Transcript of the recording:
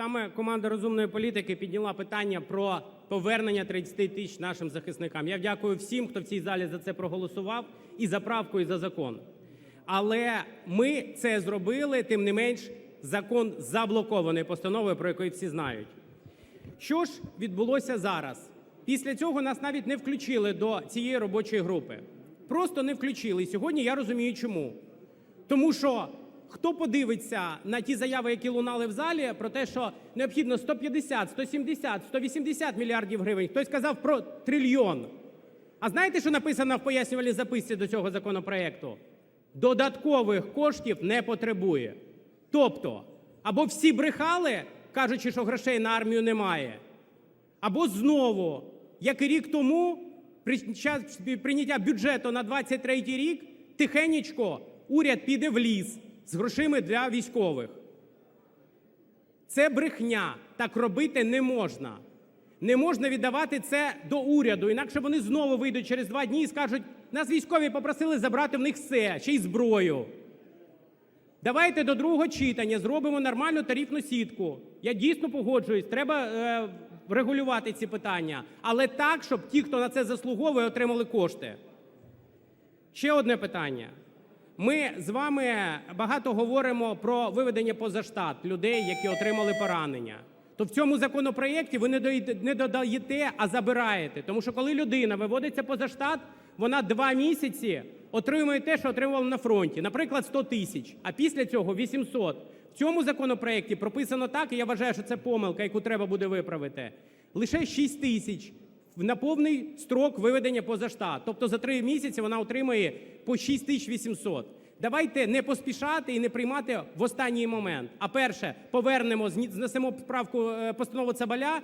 Саме команда розумної політики підняла питання про повернення 30 тисяч нашим захисникам. Я дякую всім, хто в цій залі за це проголосував, і за правку, і за закон. Але ми це зробили, тим не менш, закон заблокований постановою, про яку всі знають. Що ж відбулося зараз? Після цього нас навіть не включили до цієї робочої групи. Просто не включили. І сьогодні я розумію, чому. Тому що хто подивиться на ті заяви, які лунали в залі, про те, що необхідно 150, 170, 180 мільярдів гривень, хтось сказав про трильйон. А знаєте, що написано в пояснювальній записці до цього законопроекту? Додаткових коштів не потребує. Тобто, або всі брехали, кажучи, що грошей на армію немає, або знову, як і рік тому, при час прийняття бюджету на 23 рік, тихенечко уряд піде в ліс з грошима для військових. Це брехня. Так робити не можна. Не можна віддавати це до уряду, інакше вони знову вийдуть через два дні і скажуть: нас військові попросили забрати в них все, ще й зброю. Давайте до другого читання зробимо нормальну тарифну сітку. Я дійсно погоджуюсь, треба е, регулювати ці питання, але так, щоб ті, хто на це заслуговує, отримали кошти. Ще одне питання. Ми з вами багато говоримо про виведення поза штат людей, які отримали поранення. То в цьому законопроєкті ви не додаєте, а забираєте. Тому що коли людина виводиться поза штат, вона два місяці отримує те, що отримувала на фронті, наприклад, 100 тисяч, а після цього 800. В цьому законопроєкті прописано так, і я вважаю, що це помилка, яку треба буде виправити. Лише 6 тисяч на повний строк виведення поза штат. Тобто за три місяці вона отримує по 6800. Давайте не поспішати і не приймати в останній момент. А перше, повернемо, знесемо справку е, постанову Цабаля